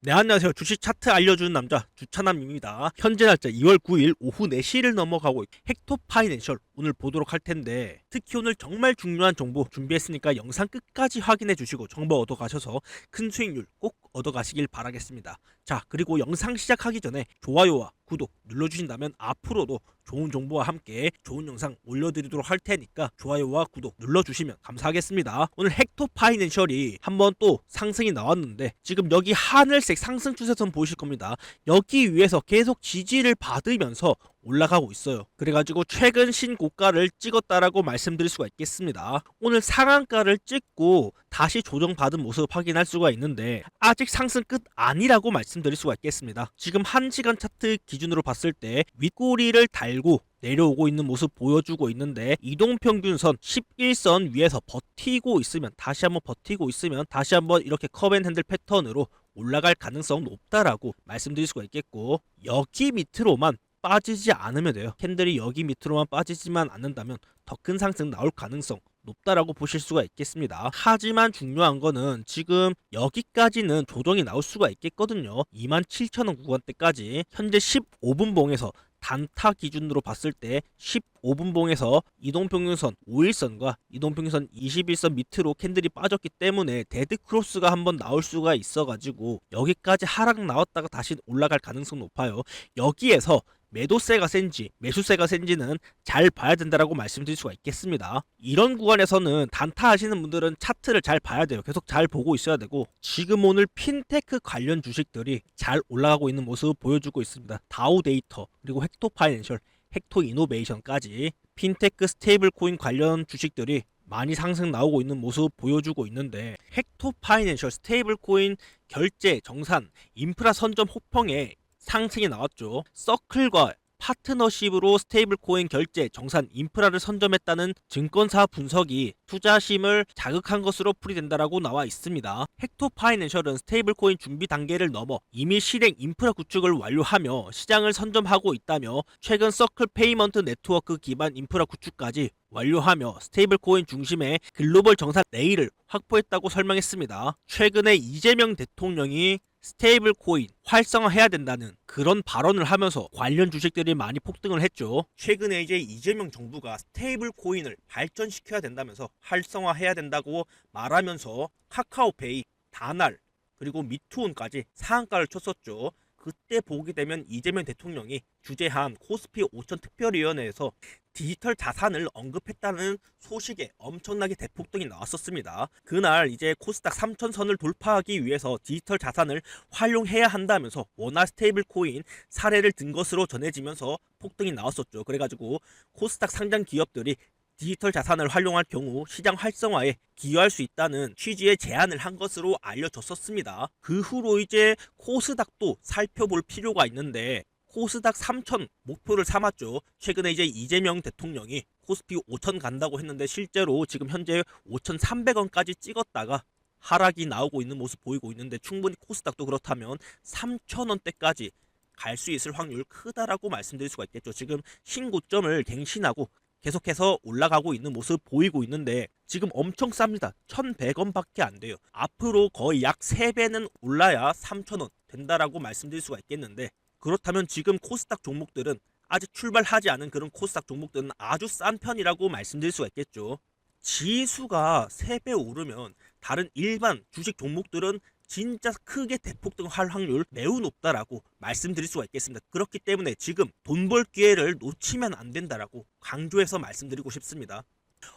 네 안녕하세요. 주식 차트 알려주는 남자 주차남입니다. 현재 날짜 2월 9일 오후 4시를 넘어가고 있- 헥토 파이낸셜 오늘 보도록 할 텐데 특히 오늘 정말 중요한 정보 준비했으니까 영상 끝까지 확인해 주시고 정보 얻어 가셔서 큰 수익률 꼭 얻어 가시길 바라겠습니다 자 그리고 영상 시작하기 전에 좋아요와 구독 눌러주신다면 앞으로도 좋은 정보와 함께 좋은 영상 올려드리도록 할 테니까 좋아요와 구독 눌러주시면 감사하겠습니다. 오늘 헥토 파이낸셜이 한번 또 상승이 나왔는데 지금 여기 하늘색 상승 추세선 보실 겁니다. 여기 위에서 계속 지지를 받으면서 올라가고 있어요. 그래가지고 최근 신고가를 찍었다라고 말씀드릴 수가 있겠습니다. 오늘 상한가를 찍고 다시 조정받은 모습 확인할 수가 있는데 아직 상승 끝 아니라고 말씀드릴 수가 있겠습니다. 지금 1시간 차트 기준으로 봤을 때 윗꼬리를 달고 내려오고 있는 모습 보여주고 있는데 이동평균선 11선 위에서 버티고 있으면 다시 한번 버티고 있으면 다시 한번 이렇게 컵앤핸들 패턴으로 올라갈 가능성 높다라고 말씀드릴 수가 있겠고 여기 밑으로만 빠지지 않으면 돼요. 캔들이 여기 밑으로만 빠지지만 않는다면 더 큰 상승 나올 가능성 높다라고 보실 수가 있겠습니다. 하지만 중요한 거는 지금 여기까지는 조정이 나올 수가 있겠거든요. 27,000원 구간대까지 현재 15분 봉에서 단타 기준으로 봤을 때 15분 봉에서 이동평균선 5일선과 이동평균선 21선 밑으로 캔들이 빠졌기 때문에 데드 크로스가 한번 나올 수가 있어가지고 여기까지 하락 나왔다가 다시 올라갈 가능성 높아요. 여기에서 매도세가 센지 매수세가 센지는 잘 봐야 된다라고 말씀드릴 수가 있겠습니다. 이런 구간에서는 단타 하시는 분들은 차트를 잘 봐야 돼요. 계속 잘 보고 있어야 되고 지금 오늘 핀테크 관련 주식들이 잘 올라가고 있는 모습 보여주고 있습니다. 다우 데이터 그리고 헥토 파이낸셜, 헥토 이노베이션까지 핀테크 스테이블 코인 관련 주식들이 많이 상승 나오고 있는 모습 보여주고 있는데 헥토 파이낸셜 스테이블 코인 결제 정산 인프라 선점 호평에 상승이 나왔죠. 서클과 파트너십으로 스테이블 코인 결제 정산 인프라를 선점했다는 증권사 분석이 투자심을 자극한 것으로 풀이된다라고 나와 있습니다. 헥토 파이낸셜은 스테이블 코인 준비 단계를 넘어 이미 실행 인프라 구축을 완료하며 시장을 선점하고 있다며 최근 서클 페이먼트 네트워크 기반 인프라 구축까지 완료하며 스테이블 코인 중심의 글로벌 정산 레일을 확보했다고 설명했습니다. 최근에 이재명 대통령이 스테이블 코인 활성화해야 된다는 그런 발언을 하면서 관련 주식들이 많이 폭등을 했죠. 최근에 이제 이재명 정부가 스테이블 코인을 발전시켜야 된다면서 활성화해야 된다고 말하면서 카카오페이, 다날 그리고 미투온까지 상한가를 쳤었죠. 그때 보게 되면 이재명 대통령이 주재한 코스피 5천 특별위원회에서 디지털 자산을 언급했다는 소식에 엄청나게 대폭등이 나왔었습니다. 그날 이제 코스닥 3천 선을 돌파하기 위해서 디지털 자산을 활용해야 한다면서 원화 스테이블 코인 사례를 든 것으로 전해지면서 폭등이 나왔었죠. 그래가지고 코스닥 상장 기업들이 디지털 자산을 활용할 경우 시장 활성화에 기여할 수 있다는 취지의 제안을 한 것으로 알려졌었습니다. 그 후로 이제 코스닥도 살펴볼 필요가 있는데 코스닥 3천 목표를 삼았죠. 최근에 이제 이재명 대통령이 코스피 5천 간다고 했는데 실제로 지금 현재 5,300원까지 찍었다가 하락이 나오고 있는 모습 보이고 있는데 충분히 코스닥도 그렇다면 3,000원대까지 갈 수 있을 확률 크다라고 말씀드릴 수가 있겠죠. 지금 신고점을 갱신하고 계속해서 올라가고 있는 모습 보이고 있는데 지금 엄청 쌉니다. 1,100원 밖에 안 돼요. 앞으로 거의 약 3배는 올라야 3,000원 된다라고 말씀드릴 수가 있겠는데 그렇다면 지금 코스닥 종목들은 아직 출발하지 않은 그런 코스닥 종목들은 아주 싼 편이라고 말씀드릴 수가 있겠죠. 지수가 3배 오르면 다른 일반 주식 종목들은 진짜 크게 대폭등 할 확률 매우 높다라고 말씀드릴 수가 있겠습니다. 그렇기 때문에 지금 돈 벌 기회를 놓치면 안 된다라고 강조해서 말씀드리고 싶습니다.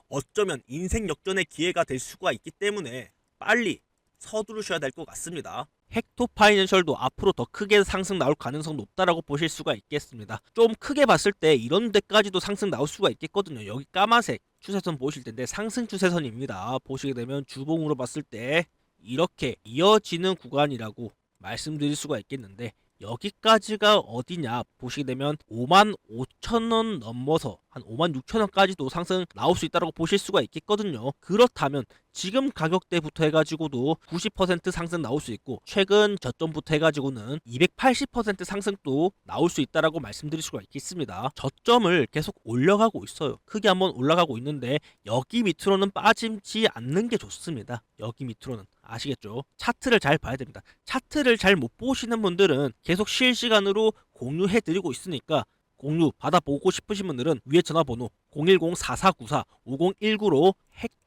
어쩌면 인생 역전의 기회가 될 수가 있기 때문에 빨리 서두르셔야 될 것 같습니다. 헥토 파이낸셜도 앞으로 더 크게 상승 나올 가능성 높다라고 보실 수가 있겠습니다. 좀 크게 봤을 때 이런 데까지도 상승 나올 수가 있겠거든요. 여기 까마색 추세선 보실 텐데 상승 추세선입니다. 보시게 되면 주봉으로 봤을 때 이렇게 이어지는 구간이라고 말씀드릴 수가 있겠는데 여기까지가 어디냐 보시게 되면 5만 5천 원 넘어서 한 5만 6천 원까지도 상승 나올 수 있다고 보실 수가 있겠거든요. 그렇다면 지금 가격대부터 해가지고도 90% 상승 나올 수 있고 최근 저점부터 해가지고는 280% 상승도 나올 수 있다라고 말씀드릴 수가 있겠습니다. 저점을 계속 올려가고 있어요. 크게 한번 올라가고 있는데 여기 밑으로는 빠지지 않는 게 좋습니다. 여기 밑으로는 아시겠죠? 차트를 잘 봐야 됩니다. 차트를 잘 못 보시는 분들은 계속 실시간으로 공유해드리고 있으니까 공유 받아보고 싶으신 분들은 위에 전화번호 010-4494-5019로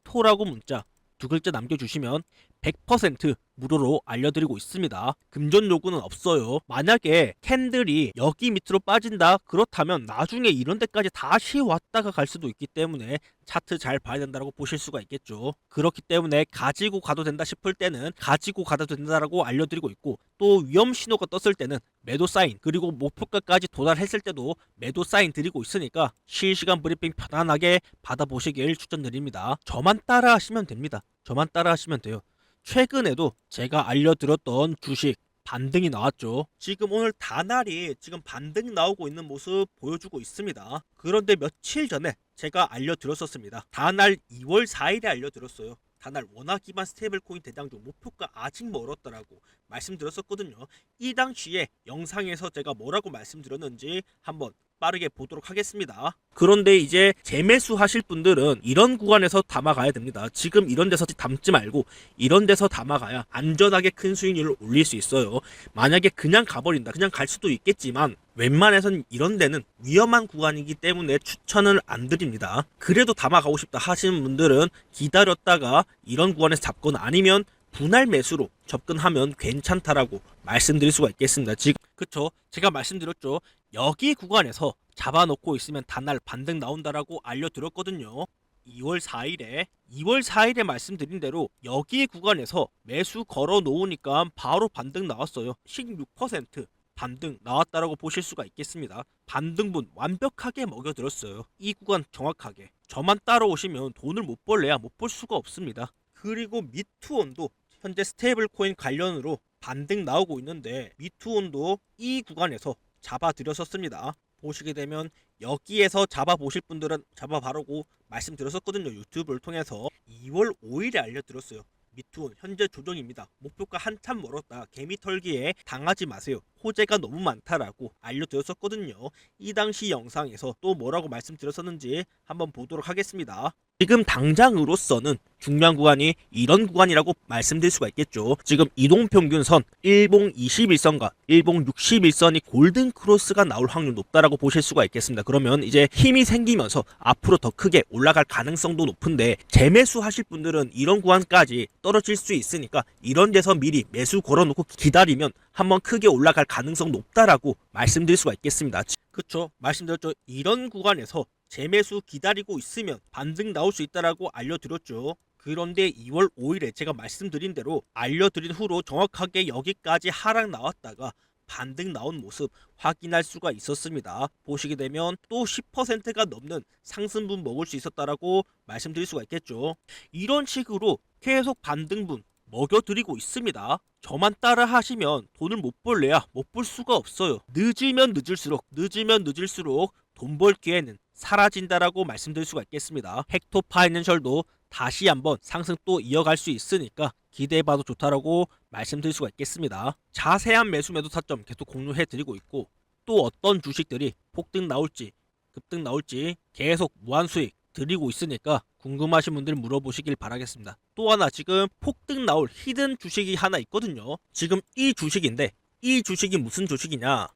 헥토라고 문자 두 글자 남겨주시면 100% 무료로 알려드리고 있습니다. 금전 요구는 없어요. 만약에 캔들이 여기 밑으로 빠진다 그렇다면 나중에 이런 데까지 다시 왔다가 갈 수도 있기 때문에 차트 잘 봐야 된다고 보실 수가 있겠죠. 그렇기 때문에 가지고 가도 된다 싶을 때는 가지고 가도 된다라고 알려드리고 있고 또 위험 신호가 떴을 때는 매도 사인 그리고 목표가까지 도달했을 때도 매도 사인 드리고 있으니까 실시간 브리핑 편안하게 받아보시길 추천드립니다. 저만 따라 하시면 됩니다. 저만 따라 하시면 돼요. 최근에도 제가 알려드렸던 주식 반등이 나왔죠. 지금 오늘 다날이 지금 반등이 나오고 있는 모습 보여주고 있습니다. 그런데 며칠 전에 제가 알려드렸었습니다. 다날 2월 4일에 알려드렸어요. 다날 원화 기반 스테이블 코인 대장주 목표가 아직 멀었다라고 말씀드렸었거든요. 이 당시에 영상에서 제가 뭐라고 말씀드렸는지 한번 빠르게 보도록 하겠습니다. 그런데 이제 재매수 하실 분들은 이런 구간에서 담아가야 됩니다. 지금 이런 데서 담지 말고 이런 데서 담아가야 안전하게 큰 수익률을 올릴 수 있어요. 만약에 그냥 가버린다. 그냥 갈 수도 있겠지만 웬만해선 이런 데는 위험한 구간이기 때문에 추천을 안 드립니다. 그래도 담아가고 싶다 하시는 분들은 기다렸다가 이런 구간에서 잡거나 아니면 분할 매수로 접근하면 괜찮다라고 말씀드릴 수가 있겠습니다. 지금 그쵸? 제가 말씀드렸죠. 여기 구간에서 잡아놓고 있으면 단날 반등 나온다라고 알려드렸거든요. 2월 4일에 2월 4일에 말씀드린 대로 여기 구간에서 매수 걸어 놓으니까 바로 반등 나왔어요. 16% 반등 나왔다라고 보실 수가 있겠습니다. 반등분 완벽하게 먹여들었어요. 이 구간 정확하게. 저만 따라오시면 돈을 못 벌래야 못볼 수가 없습니다. 그리고 미투온도 현재 스테이블 코인 관련으로 반등 나오고 있는데 미투온도 이 구간에서 잡아드렸었습니다. 보시게 되면 여기에서 잡아 보실 분들은 잡아 바르고 말씀드렸었거든요. 유튜브를 통해서 2월 5일에 알려드렸어요. 미투온 현재 조정입니다. 목표가 한참 멀었다. 개미 털기에 당하지 마세요. 호재가 너무 많다라고 알려드렸었거든요. 이 당시 영상에서 또 뭐라고 말씀드렸었는지 한번 보도록 하겠습니다. 지금 당장으로서는 중요한 구간이 이런 구간이라고 말씀드릴 수가 있겠죠. 지금 이동평균선 1봉 21선과 1봉 61선이 골든 크로스가 나올 확률 높다라고 보실 수가 있겠습니다. 그러면 이제 힘이 생기면서 앞으로 더 크게 올라갈 가능성도 높은데 재매수 하실 분들은 이런 구간까지 떨어질 수 있으니까 이런 데서 미리 매수 걸어놓고 기다리면 한번 크게 올라갈 가능성 높다라고 말씀드릴 수가 있겠습니다. 그쵸? 말씀드렸죠. 이런 구간에서 재매수 기다리고 있으면 반등 나올 수 있다라고 알려드렸죠. 그런데 2월 5일에 제가 말씀드린 대로 알려드린 후로 정확하게 여기까지 하락 나왔다가 반등 나온 모습 확인할 수가 있었습니다. 보시게 되면 또 10%가 넘는 상승분 먹을 수 있었다라고 말씀드릴 수가 있겠죠. 이런 식으로 계속 반등분 먹여드리고 있습니다. 저만 따라 하시면 돈을 못 벌래야 못볼 수가 없어요. 늦으면 늦을수록 늦으면 늦을수록 돈 벌 기회는 사라진다라고 말씀드릴 수가 있겠습니다. 헥토 파이낸셜도 다시 한번 상승 또 이어갈 수 있으니까 기대해봐도 좋다라고 말씀드릴 수가 있겠습니다. 자세한 매수 매도 타점 계속 공유해 드리고 있고 또 어떤 주식들이 폭등 나올지 급등 나올지 계속 무한 수익 드리고 있으니까 궁금하신 분들 물어보시길 바라겠습니다. 또 하나 지금 폭등 나올 히든 주식이 하나 있거든요. 지금 이 주식인데 이 주식이 무슨 주식이냐?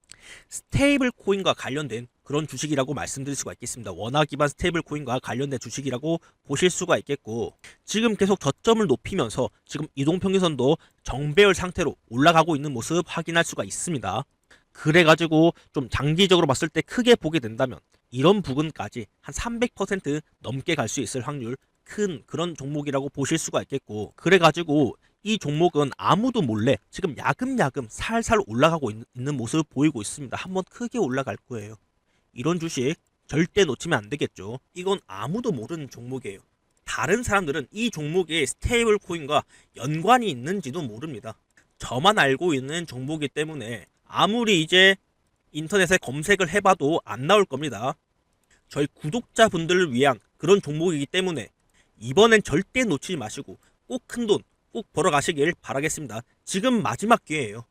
스테이블 코인과 관련된 그런 주식이라고 말씀드릴 수가 있겠습니다. 원화 기반 스테이블 코인과 관련된 주식이라고 보실 수가 있겠고 지금 계속 저점을 높이면서 지금 이동평균선도 정배열 상태로 올라가고 있는 모습 확인할 수가 있습니다. 그래가지고 좀 장기적으로 봤을 때 크게 보게 된다면 이런 부분까지 한 300% 넘게 갈 수 있을 확률 큰 그런 종목이라고 보실 수가 있겠고 그래가지고 이 종목은 아무도 몰래 지금 야금야금 살살 올라가고 있- 있는 모습을 보이고 있습니다. 한번 크게 올라갈 거예요. 이런 주식 절대 놓치면 안 되겠죠. 이건 아무도 모르는 종목이에요. 다른 사람들은 이 종목에 스테이블 코인과 연관이 있는지도 모릅니다. 저만 알고 있는 종목이기 때문에 아무리 이제 인터넷에 검색을 해봐도 안 나올 겁니다. 저희 구독자분들을 위한 그런 종목이기 때문에 이번엔 절대 놓치지 마시고 꼭 큰 돈 꼭 벌어 가시길 바라겠습니다. 지금 마지막 기회예요.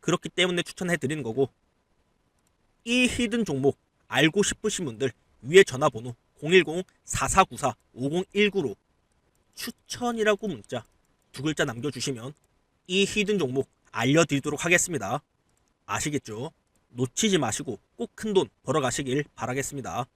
그렇기 때문에 추천해 드리는 거고 이 히든 종목 알고 싶으신 분들 위에 전화번호 010-4494-5019로 추천이라고 문자 두 글자 남겨주시면 이 히든 종목 알려드리도록 하겠습니다. 아시겠죠? 놓치지 마시고 꼭 큰 돈 벌어가시길 바라겠습니다.